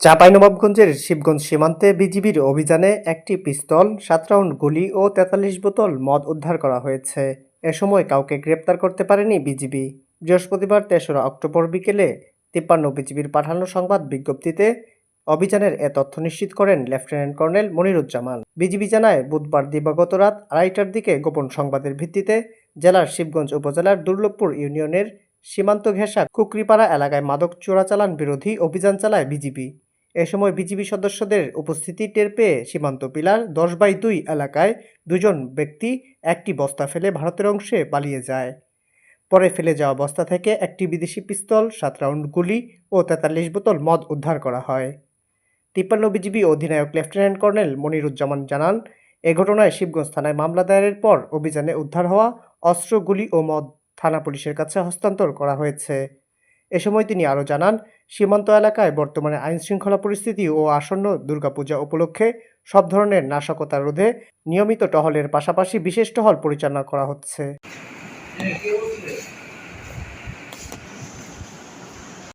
চাঁপাইনবাবগঞ্জের শিবগঞ্জ সীমান্তে বিজিবির অভিযানে একটি পিস্তল, সাত রাউন্ড গুলি ও তেতাল্লিশ বোতল মদ উদ্ধার করা হয়েছে। এ সময় কাউকে গ্রেপ্তার করতে পারেনি বিজিবি। বৃহস্পতিবার তেসরা অক্টোবর বিকেলে তিপ্পান্ন বিজিবির পাঠানো সংবাদ বিজ্ঞপ্তিতে অভিযানের এ তথ্য নিশ্চিত করেন লেফটেন্যান্ট কর্নেল মনিরুজ্জামান। বিজিবি জানায়, বুধবার দিবাগত রাত আড়াইটার দিকে গোপন সংবাদের ভিত্তিতে জেলার শিবগঞ্জ উপজেলার দুর্লভপুর ইউনিয়নের সীমান্ত ঘেঁষা কুকরিপাড়া এলাকায় মাদক চোরাচালান বিরোধী অভিযান চালায় বিজিবি। এ সময় বিজিবি সদস্যদের উপস্থিতি টের পেয়ে সীমান্ত পিলার দশ বাই দুই এলাকায় দুজন ব্যক্তি একটি বস্তা ফেলে ভারতের অংশে পালিয়ে যায়। পরে ফেলে যাওয়া বস্তা থেকে একটি বিদেশি পিস্তল, সাত রাউন্ড গুলি ও তেতাল্লিশ বোতল মদ উদ্ধার করা হয়। তিপ্পান্ন বিজিবি অধিনায়ক লেফটেন্যান্ট কর্নেল মনিরুজ্জামান জানান, এ ঘটনায় শিবগঞ্জ থানায় মামলা দায়েরের পর অভিযানে উদ্ধার হওয়া অস্ত্র, গুলি ও মদ থানা পুলিশের কাছে হস্তান্তর করা হয়েছে। এ সময় তিনি আরও জানান সীমান্ত এলাকায় বর্তমানে আইন শৃঙ্খলা পরিস্থিতি ও আসন্ন দুর্গাপূজা উপলক্ষে সব ধরনের নাশকতা রোধে নিয়মিত টহলের পাশাপাশি বিশেষ টহল পরিচালনা করা হচ্ছে।